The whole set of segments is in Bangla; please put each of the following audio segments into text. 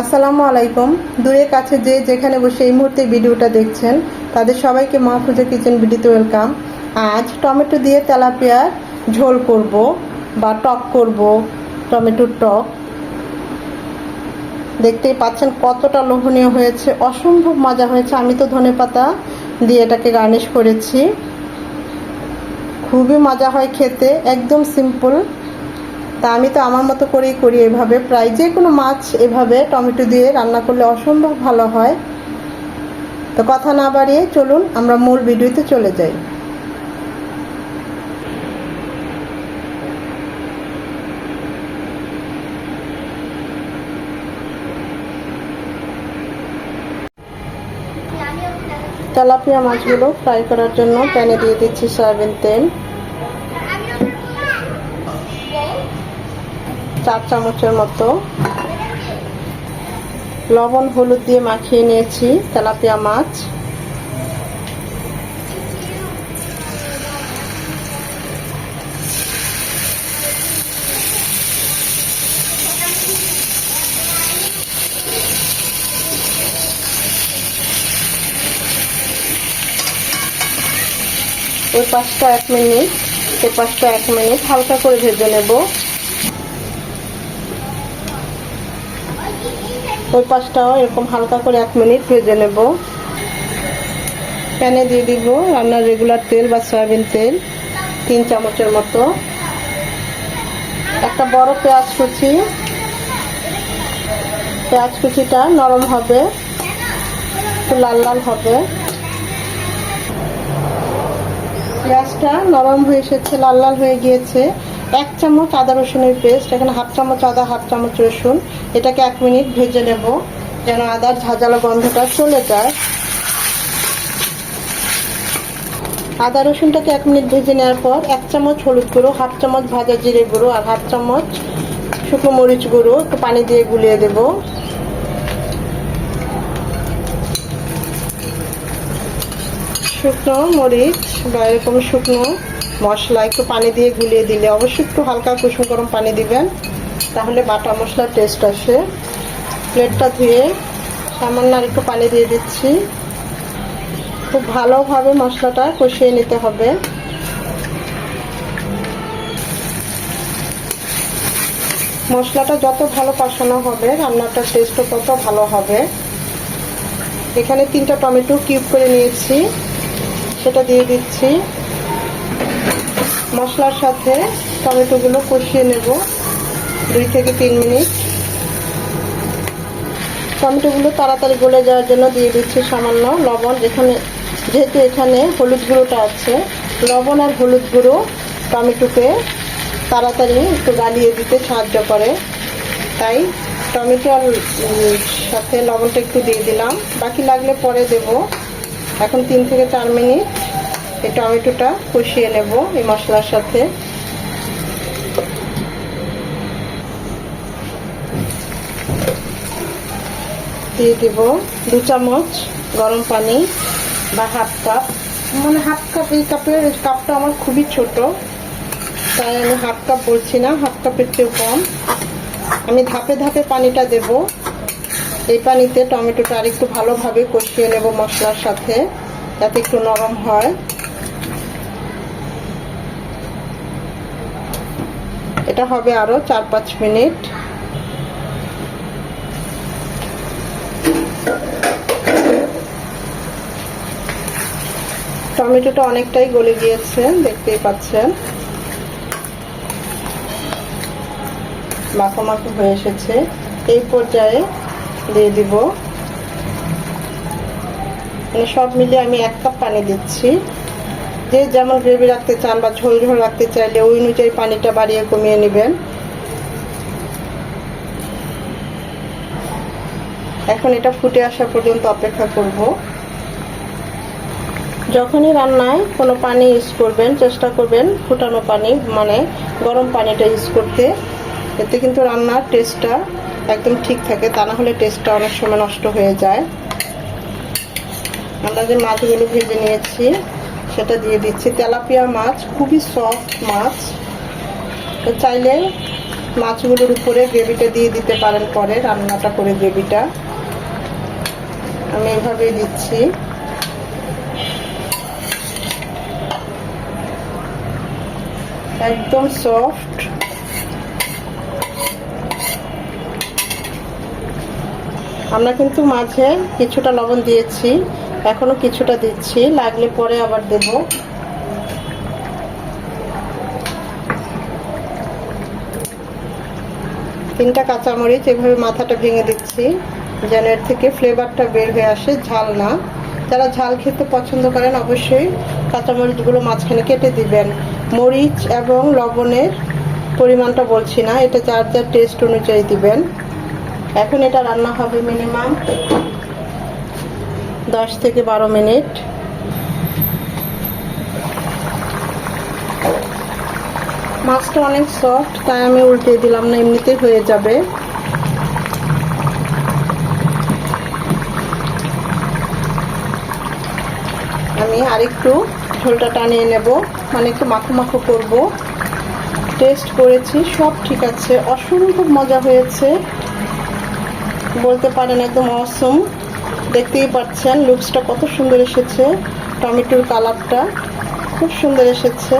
আসসালামু আলাইকুম। দূরে কাছে যে যেখানে বসে এই মুহূর্তে ভিডিওটা দেখছেন, তাদের সবাইকে মাহফুজা কিচেন ভিডিওতে ওয়েলকাম। আজ টমেটো দিয়ে তেলাপিয়ার ঝোল করব বা টক করব টমেটোর টক। দেখতেই পাচ্ছেন কতটা লোভনীয় হয়েছে, অসম্ভব মজা হয়েছে। আমি তো ধনেপাতা দিয়ে এটাকে গার্নিশ করেছি। খুবই মজা হয় খেতে, একদম সিম্পল। তা আমি তো আমার মতো করেই করি এভাবে। প্রায় যে কোনো মাছ এভাবে টমেটো দিয়ে রান্না করলে অসম্ভব ভালো হয়। তো কথা না বাড়িয়ে চলুন, আমরা মূল ভিডিওতে চলে যাই। তেলাপিয়া মাছগুলো ফ্রাই করার জন্য প্যানে দিয়ে দিচ্ছি সয়াবিন তেল। চার চামচের মতো। লবণ, হলুদ দিয়ে মাখিয়ে নিয়েছি তেলাপিয়া মাছ। ওই পাঁচটা এক মিনিট এই পাঁচটা এক মিনিট, হালকা করে ভেজে নেব। ওই পাঁচটাও এরকম হালকা করে এক মিনিট ভেজে নেব। প্যানে দিয়ে দিব রান্নার রেগুলার তেল বা সয়াবিন তেল, তিন চামচের মতো। একটা বড় পেঁয়াজ কুচি। পেঁয়াজ কুচিটা নরম হবে, একটু লাল লাল হবে। পেঁয়াজটা নরম হয়ে এসেছে, লাল লাল হয়ে গিয়েছে। এক চামচ আদা রসুনের পেস্ট, এখানে হাফ চামচ আদা, হাফ চামচ রসুন। এটাকে এক মিনিট ভেজে নেব, যেন আদার ঝাঁঝালো গন্ধটা চলে যায়। আদা রসুনটাকে এক মিনিট ভেজে নেওয়ার পর এক চামচ হলুদ গুঁড়ো, হাফ চামচ ভাজা জিরে গুঁড়ো আর হাফ চামচ শুকনো মরিচ গুঁড়ো একটু পানি দিয়ে গুলিয়ে দেবো। শুকনো মরিচ বা এরকম শুকনো মশলা একটু পানি দিয়ে গুলিয়ে দিলে অবশ্যই একটু হালকা কুসুম গরম পানি দিবেন। তাহলে বাটা মশলার টেস্ট আসে। প্লেটটা ধুয়ে সামান্য আর একটু পানি দিয়ে দিচ্ছি। খুব ভালোভাবে মশলাটা কষিয়ে নিতে হবে। মশলাটা যত ভালো কষানো হবে, রান্নাটার টেস্টও তত ভালো হবে। এখানে তিনটা টমেটো কিউব করে নিয়েছি। সেটা দিয়ে দিচ্ছি। মশলার সাথে টমেটোগুলো কষিয়ে নেব দুই থেকে তিন মিনিট। টমেটোগুলো তাড়াতাড়ি গলে যাওয়ার জন্য দিয়ে দিচ্ছি সামান্য লবণ। যেখানে যেহেতু এখানে হলুদ গুঁড়োটা আছে, লবণ আর হলুদ গুঁড়ো টমেটোকে তাড়াতাড়ি একটু গালিয়ে দিতে সাহায্য করে। তাই টমেটো আর সাথে লবণটা একটু দিয়ে দিলাম। বাকি লাগলে পরে দেব। এখন তিন থেকে চার মিনিট এই টমেটোটা কষিয়ে নেব এই মশলার সাথে। দিয়ে দেব দু চামচ গরম পানি বা হাফ কাপ। মানে হাফ কাপ, এই কাপের কাপটা আমার খুবই ছোট, তাই আমি হাফ কাপ বলছি না, হাফ কাপের চেয়েও কম। আমি ধাপে ধাপে পানিটা দেব। এই পানিতে টমেটোটা আর একটু ভালোভাবে কষিয়ে নেব মশলার সাথে, যাতে একটু নরম হয়। এটা হবে আরও চার পাঁচ মিনিট। টমেটোটা অনেকটাই গলে গিয়েছে, দেখতেই পাচ্ছেন। মাখো মাখো হয়ে এসেছে। এই পর্যায়ে দিয়ে দিব। মানে সব মিলিয়ে আমি এক কাপ পানি দিচ্ছি। যে যেমন গ্রেভি রাখতে চান বা ঝোল ঝোল রাখতে চাইলে ওই অনুযায়ী পানিটা বাড়িয়ে কমিয়ে নেবেন। এখন এটা ফুটে আসা পর্যন্ত অপেক্ষা করব। যখনই রান্নায় কোনো পানি ইউজ করবেন, চেষ্টা করবেন ফুটানো পানি মানে গরম পানিটা ইউজ করতে। এতে কিন্তু রান্নার টেস্টটা একদম ঠিক থাকে, তা না হলে টেস্টটা অনেক সময় নষ্ট হয়ে যায়। আমরা যে মাছগুলো ভেজে নিয়েছি সেটা দিয়ে দিচ্ছি। তেলাপিয়া মাছ, খুবই সফট মাছ। তো চাইলে মাছগুলোর উপরে গ্রেভিটা দিয়ে দিতে পারেন পরে, রান্নাটা করে গ্রেভিটা। আমি এভাবেই দিচ্ছি। একদম সফট আমরা কিন্তু মাঝে কিছুটা লবণ দিয়েছি, এখনও কিছুটা দিচ্ছি, লাগলে পরে আবার দেব। তিনটা কাঁচামরিচ, এভাবে মাথাটা ভেঙে দিচ্ছি, যেন এর থেকে ফ্লেভারটা বের হয়ে আসে, ঝাল না। যারা ঝাল খেতে পছন্দ করেন, অবশ্যই কাঁচামরিচগুলো মাঝখানে কেটে দিবেন। মরিচ এবং লবণের পরিমাণটা বলছি না, এটা যার যার টেস্ট অনুযায়ী দিবেন। এখন এটা রান্না হবে মিনিমাম দশ থেকে বারো মিনিট। মাছটা অনেক সফট তাই আমি উল্টে দিলাম না, এমনিতে হয়ে যাবে। আমি আরেকটু ঝোলটা টানিয়ে নেব মানে একটু মাখো মাখো করব। টেস্ট করেছি, সব ঠিক আছে। অসম্ভব মজা হয়েছে। বলতে পারেন একদম অসম দেখতেই পাচ্ছেন লুকসটা কত সুন্দর এসেছে। টমেটোর কালারটা খুব সুন্দর এসেছে।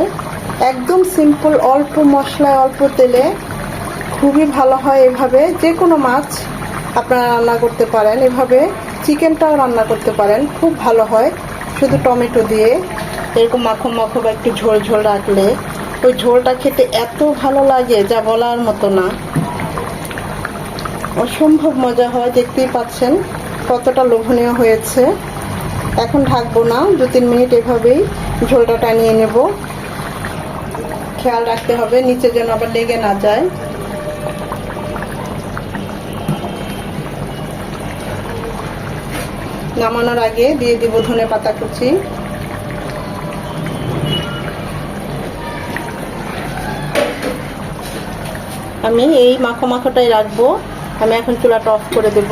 একদম সিম্পল অল্প মশলায়, অল্প তেলে। খুবই ভালো হয় এভাবে। যে কোনো মাছ আপনারা রান্না করতে পারেন। এভাবে চিকেনটাও রান্না করতে পারেন। খুব ভালো হয়। শুধু টমেটো দিয়ে। এরকম মাখো মাখো বা একটু ঝোল ঝোল রাখলে। ওই ঝোলটা খেতে এত ভালো লাগে, যা বলার মতো না। অসম্ভব মজা হয়, দেখতেই পাচ্ছেন। কতটা লোভনীয় হয়েছে। এখন ঢাকবো না, দু তিন মিনিট এভাবেই ঝোলটা টানিয়ে নেব। খেয়াল রাখতে হবে, নিচে যেন আবার লেগে না যায়। নামানোর আগে দিয়ে দিব ধনে পাতা কুচি। আমি এই মাখো মাখোটাই রাখব। আমি এখন চুলাটা অফ করে দেব।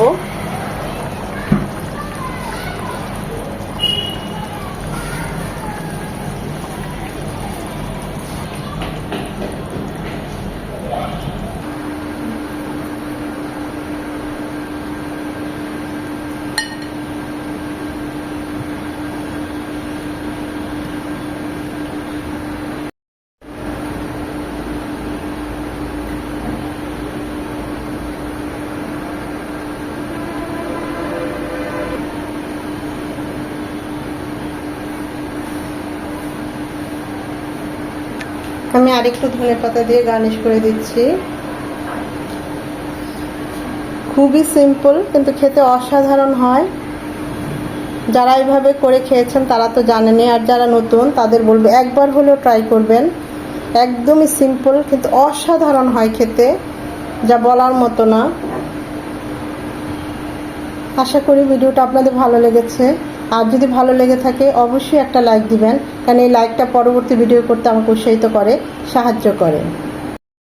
আরেকটু ধনে পাতা দিয়ে গার্নিশ করে দিচ্ছি। খুবই সিম্পল, কিন্তু খেতে অসাধারণ হয়। যারা এইভাবে করে খেয়েছেন তারা তো জানেনি আর যারা নতুন তাদের বলব, একবার হলেও ট্রাই করবেন। একদমই সিম্পল, কিন্তু অসাধারণ হয় খেতে, যা বলার মতো না। আশা করি ভিডিওটা আপনাদের ভালো লেগেছে। আর যদি ভালো লেগে থাকে, অবশ্যই একটা লাইক দিবেন কারণ এই লাইকটা পরবর্তী ভিডিও করতে আমাকে উৎসাহিত করে, সাহায্য করে।